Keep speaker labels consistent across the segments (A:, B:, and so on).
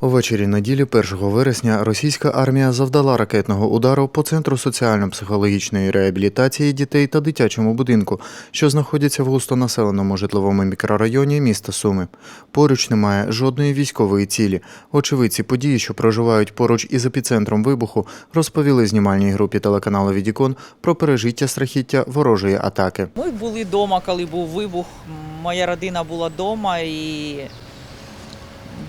A: Увечері неділі 1 вересня російська армія завдала ракетного удару по центру соціально-психологічної реабілітації дітей та дитячому будинку, що знаходяться в густонаселеному житловому мікрорайоні міста Суми. Поруч немає жодної військової цілі. Очевидці події, що проживають поруч із епіцентром вибуху, розповіли знімальній групі телеканалу Відікон про пережиття страхіття ворожої атаки.
B: Ми були вдома, коли був вибух. Моя родина була вдома і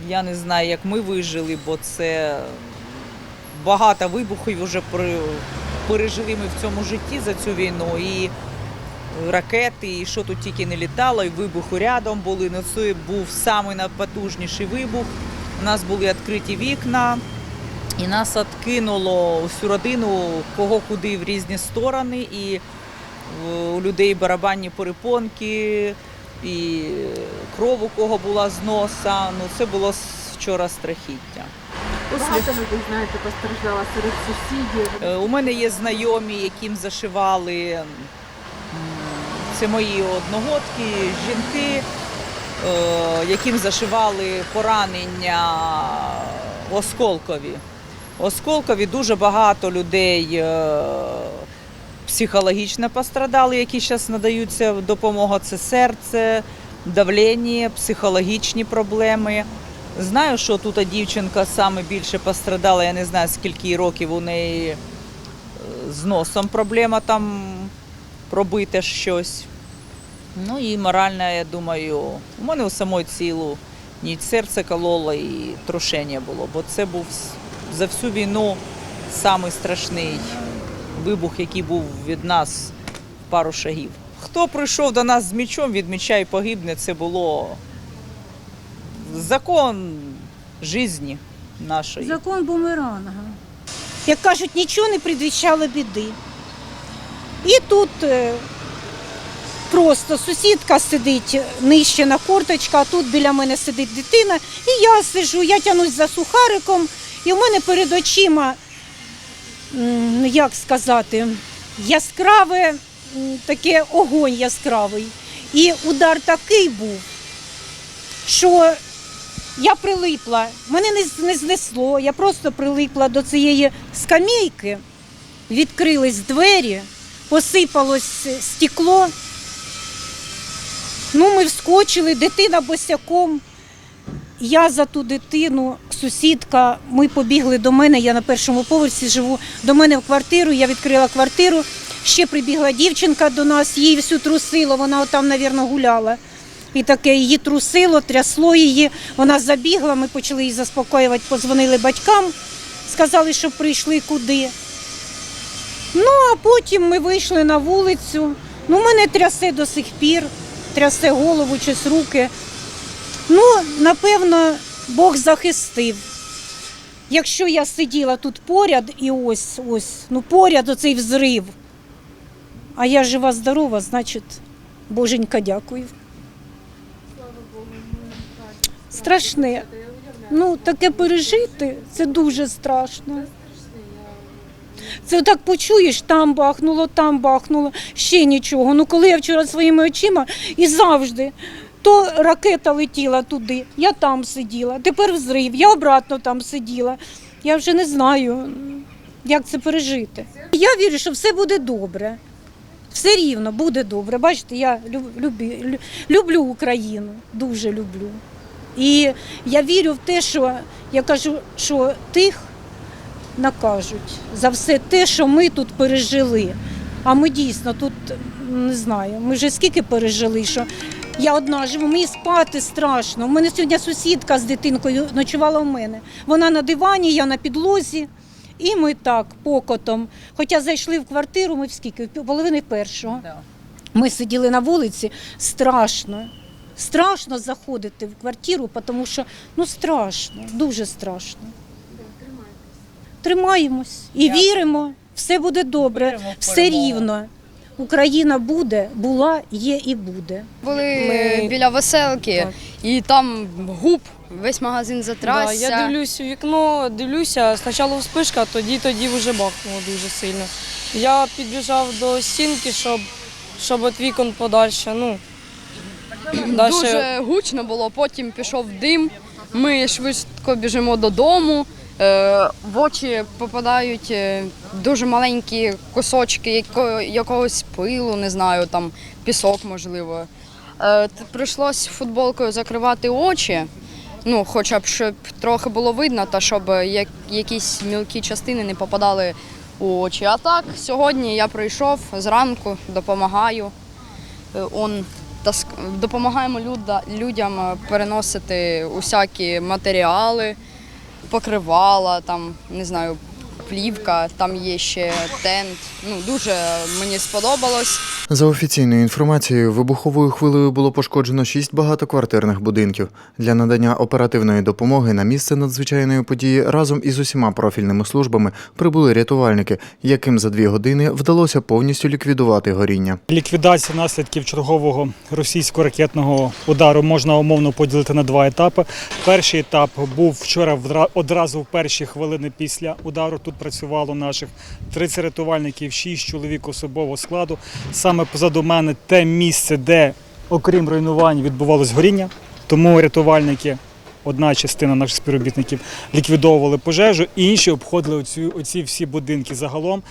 B: я не знаю, як ми вижили, бо це багато вибухів вже пере- пережили ми в цьому житті за цю війну. І ракети, і що тут тільки не літало, і вибухи рядом були. Ну, це був найпотужніший вибух. У нас були відкриті вікна. І нас откинуло всю родину, кого куди в різні сторони. І е, у людей барабанні перепонки, і кров у кого була з носа. Ну, це було вчора страхіття.
C: Багато людей, знаєте, постраждало серед сусідів.
B: Е, У мене є знайомі, яким зашивали. Це мої одногодки, жінки, е, яким зашивали поранення осколкові. Осколкові дуже багато людей е, психологічно пострадали, які зараз надаються допомога. Це серце, давлення, психологічні проблеми. Знаю, що тут дівчинка саме більше пострадала. Я не знаю, скільки років у неї е, з носом проблема там пробите щось. Ну і морально, я думаю, у мене у самої цілу ні серце кололо і трушення було, бо це був за всю війну самий страшний вибух, який був від нас пару шагів. Хто прийшов до нас з мічом, від міча і погибне, це було закон житті нашої.
D: Закон бумеранга. Як кажуть, нічого не предвіщало біди. І тут е, просто сусідка сидить нижче на корточка, а тут біля мене сидить дитина. І я сижу, я тянусь за сухариком, і в мене перед очима, як сказати, яскраве, таке огонь яскравий. І удар такий був, що я прилипла, мене не, не знесло, я просто прилипла до цієї скамейки, відкрились двері, посипалось стекло. Ну, ми вскочили, дитина босяком. Я за ту дитину, сусідка, ми побігли до мене, я на першому поверсі живу, до мене в квартиру, я відкрила квартиру, ще прибігла дівчинка до нас, її всю трусило, вона там, мабуть, гуляла. І таке її трусило, трясло її. Вона забігла, ми почали її заспокоювати, позвонили батькам, сказали, що прийшли куди. Ну, а потім ми вийшли на вулицю. Ну, мене трясе до сих пір, трясе голову, щось руки. Ну, напевно, Бог захистив. Якщо я сиділа тут поряд і ось, ось, ну поряд оцей взрив, а я жива, здорова, значить, Боженька, дякую. Страшне. Ну, таке пережити це дуже страшно. Це так почуєш, там бахнуло, там бахнуло, ще нічого. Ну коли я вчора своїми очима і завжди. То ракета летіла туди, я там сиділа, тепер взрив, я обратно там сиділа. Я вже не знаю, як це пережити. Я вірю, що все буде добре. Все рівно буде добре. Бачите, я люб- любі- лю- люблю Україну, дуже люблю. І я вірю в те, що я кажу, що тих накажуть за все те, що ми тут пережили. А ми дійсно тут не знаю, ми вже скільки пережили, що я одна живу, мені спати страшно. У мене сьогодні сусідка з дитинкою ночувала у мене. Вона на дивані, я на підлозі. І ми так покотом. Хоча зайшли в квартиру, ми в скільки? В половини першого. Ми сиділи на вулиці, страшно. Страшно заходити в квартиру, тому що ну страшно, дуже страшно. Тримаємось і віримо, все буде добре, все рівно. Україна буде, була, є і буде.
E: Були
F: Ми-
E: біля веселки,
F: Так.
E: і там губ, весь магазин
F: Да, я дивлюсь у вікно, дивлюся, спочатку вспишка, тоді тоді вже бахнуло дуже сильно. Я підбіжав до стінки, щоб, щоб від вікон подальше. Ну, дальше,
E: Дуже гучно було, потім пішов дим, Ми швидко біжимо додому. Е, В очі попадають е, дуже маленькі кусочки якогось пилу, не знаю, там пісок, можливо. Е, Прийшлось футболкою закривати очі. Ну, хоча б щоб трохи було видно, та щоб якісь мілкі частини не попадали у очі. А так, сьогодні я прийшов зранку, допомагаю. Он допомагаємо людям переносити усякі матеріали, покривала, там, не знаю, плівка, там є ще тент. Ну, дуже мені сподобалось.
A: За офіційною інформацією, вибуховою хвилею було пошкоджено шість багатоквартирних будинків. Для надання оперативної допомоги на місце надзвичайної події разом із усіма профільними службами прибули рятувальники, яким за дві години вдалося повністю ліквідувати горіння.
G: Ліквідацію наслідків чергового російського ракетного удару можна умовно поділити на два етапи. Перший етап був вчора одразу в перші хвилини після удару. Тут працювало наших 30 рятувальників, 6 чоловік особового складу. Саме позаду мене те місце, де, окрім руйнувань, відбувалось горіння. Тому рятувальники, одна частина наших співробітників, ліквідовували пожежу, інші обходили оці, оці всі будинки. Загалом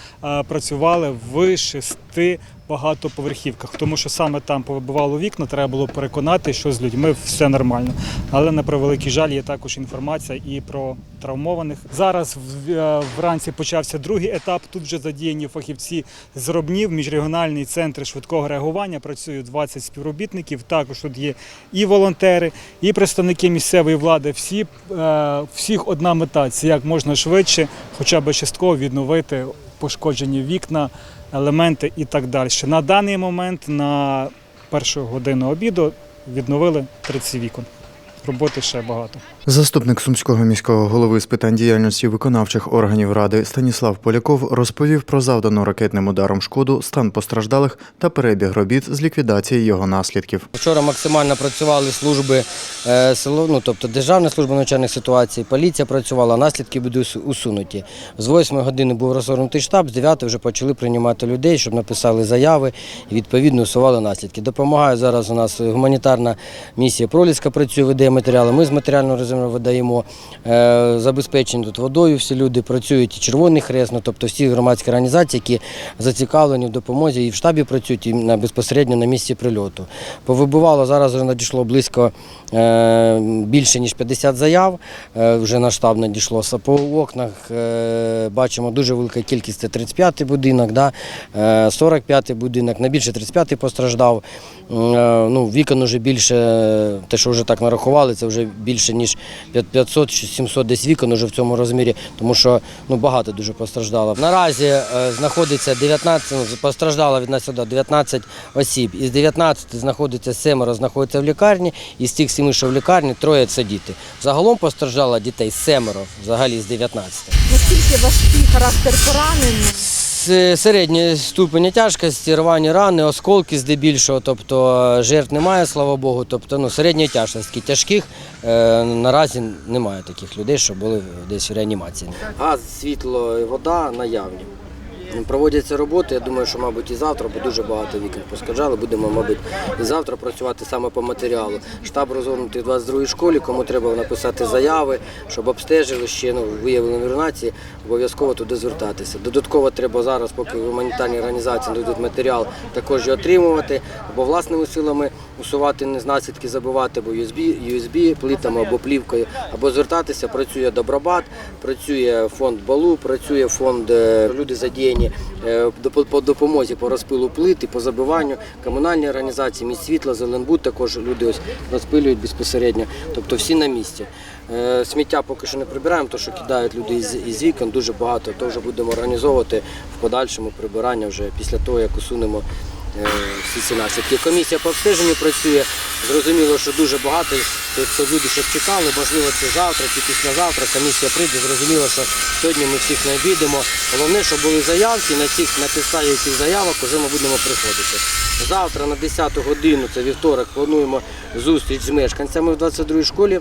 G: працювали в шести багатоповерхівках, тому що саме там повибивало вікна, треба було переконати, що з людьми все нормально. Але на превеликий жаль є також інформація і про травмованих. Зараз е, вранці почався другий етап. Тут вже задіяні фахівці з Робнів, міжрегіональний центр швидкого реагування. Працюють 20 співробітників. Також тут є і волонтери, і представники місцевої влади. Всі е, всіх одна мета це як можна швидше, хоча б частково відновити пошкоджені вікна, елементи і так далі. На даний момент на першу годину обіду відновили 30 вікон. Роботи ще багато.
A: Заступник сумського міського голови з питань діяльності виконавчих органів ради Станіслав Поляков розповів про завдану ракетним ударом шкоду, стан постраждалих та перебіг робіт з ліквідації його наслідків.
H: Вчора максимально працювали служби село, ну тобто Державна служба надзвичайних ситуацій, поліція працювала, наслідки будуть усунуті. З 8 години був розгорнутий штаб, з 9 вже почали приймати людей, щоб написали заяви і відповідно усували наслідки. Допомагає зараз у нас гуманітарна місія Проліска працює, видає матеріали. Ми з матеріального резерву видаємо е, забезпечені тут водою. Всі люди працюють і Червоний Хрест, ну, тобто всі громадські організації, які зацікавлені в допомозі і в штабі працюють, і безпосередньо на місці прильоту. Повибивало зараз надійшло близько е, більше ніж 50 заяв. Е, вже на штаб надійшло. По окнах е, бачимо дуже велика кількість. Це 35-й будинок, да, е, 45-й будинок. Найбільше 35-й постраждав. Е, ну, вікон вже більше, те, що вже так нарахували, це вже більше ніж 500-700 десь вікон уже в цьому розмірі, тому що ну, багато дуже постраждало. Наразі е, знаходиться 19, ну, постраждало від нас сюди 19 осіб. Із 19 знаходиться семеро, знаходиться в лікарні, із тих семи, що в лікарні, троє це діти. Загалом постраждало дітей семеро взагалі з 19.
C: Наскільки важкий характер поранень?
H: С- Середньої ступеня тяжкості, рвані рани, осколки здебільшого, тобто е, жертв немає, слава Богу. Тобто ну, середньої тяжкості. Тяжких е, наразі немає таких людей, що були десь в реанімації. Газ, світло, і вода наявні. Проводяться роботи. Я думаю, що, мабуть, і завтра, бо дуже багато вікон поскаржали. Будемо, мабуть, і завтра працювати саме по матеріалу. Штаб розгорнутий в 22-й школі, кому треба написати заяви, щоб обстежили ще ну, виявлені руйнації, обов'язково туди звертатися. Додатково треба зараз, поки гуманітарні організації дадуть матеріал, також його отримувати, або власними силами усувати не наслідки, забивати або USB, USB плитами або плівкою, або звертатися. Працює Добробат, працює фонд Балу, працює фонд е, люди задіяні е, по допомозі по розпилу плит і по забиванню. Комунальні організації, міст світла, Зеленбуд також люди ось розпилюють безпосередньо. Тобто всі на місці. Е, Сміття поки що не прибираємо, то що кидають люди із, із вікон дуже багато. То вже будемо організовувати в подальшому прибирання вже після того, як усунемо всі ці наслідки. Комісія по обстеженню працює. Зрозуміло, що дуже багато. Тобто люди ще чекали, можливо, це завтра чи післязавтра. Комісія прийде. Зрозуміло, що сьогодні ми всіх не обійдемо. Головне, щоб були заявки. На цих на підставі цих заявок вже ми будемо приходити. Завтра на 10 годину, це вівторок, плануємо зустріч з мешканцями в 22-й школі.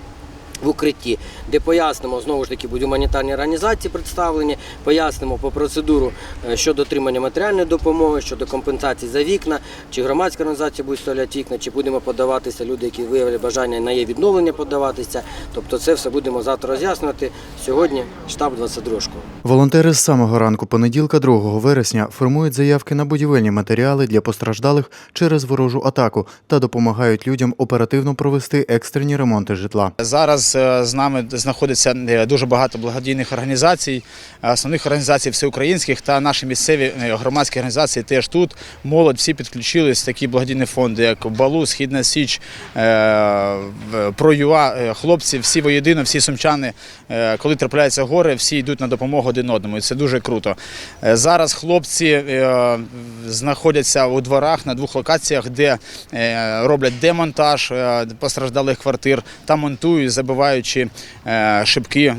H: В укритті, де пояснимо, знову ж таки, будуть гуманітарні організації представлені, пояснимо по процедуру е, щодо отримання матеріальної допомоги, щодо компенсації за вікна, чи громадська організація буде вставляти вікна, чи будемо подаватися люди, які виявили бажання на є відновлення подаватися. Тобто це все будемо завтра роз'яснювати. Сьогодні штаб 22 школи.
A: Волонтери з самого ранку понеділка, 2 вересня, формують заявки на будівельні матеріали для постраждалих через ворожу атаку та допомагають людям оперативно провести екстрені ремонти житла.
I: Зараз е, з нами знаходиться е, дуже багато благодійних організацій, е, основних організацій всеукраїнських та наші місцеві громадські організації теж тут. Молодь всі підключились, такі благодійні фонди, як Балу, Східна Січ, Проюа, хлопці, всі воєдино, всі сумчани, коли трапляються гори, всі йдуть на допомогу один одному. І це дуже круто. Е, Зараз хлопці е, знаходяться у дворах на двох локаціях, де е, роблять демонтаж постраждалих квартир та монтують, забиваючи шибки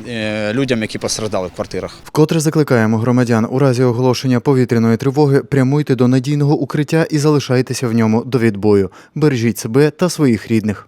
I: людям, які постраждали в квартирах.
A: Вкотре закликаємо громадян у разі оголошення повітряної тривоги прямуйте до надійного укриття і залишайтеся в ньому до відбою. Бережіть себе та своїх рідних.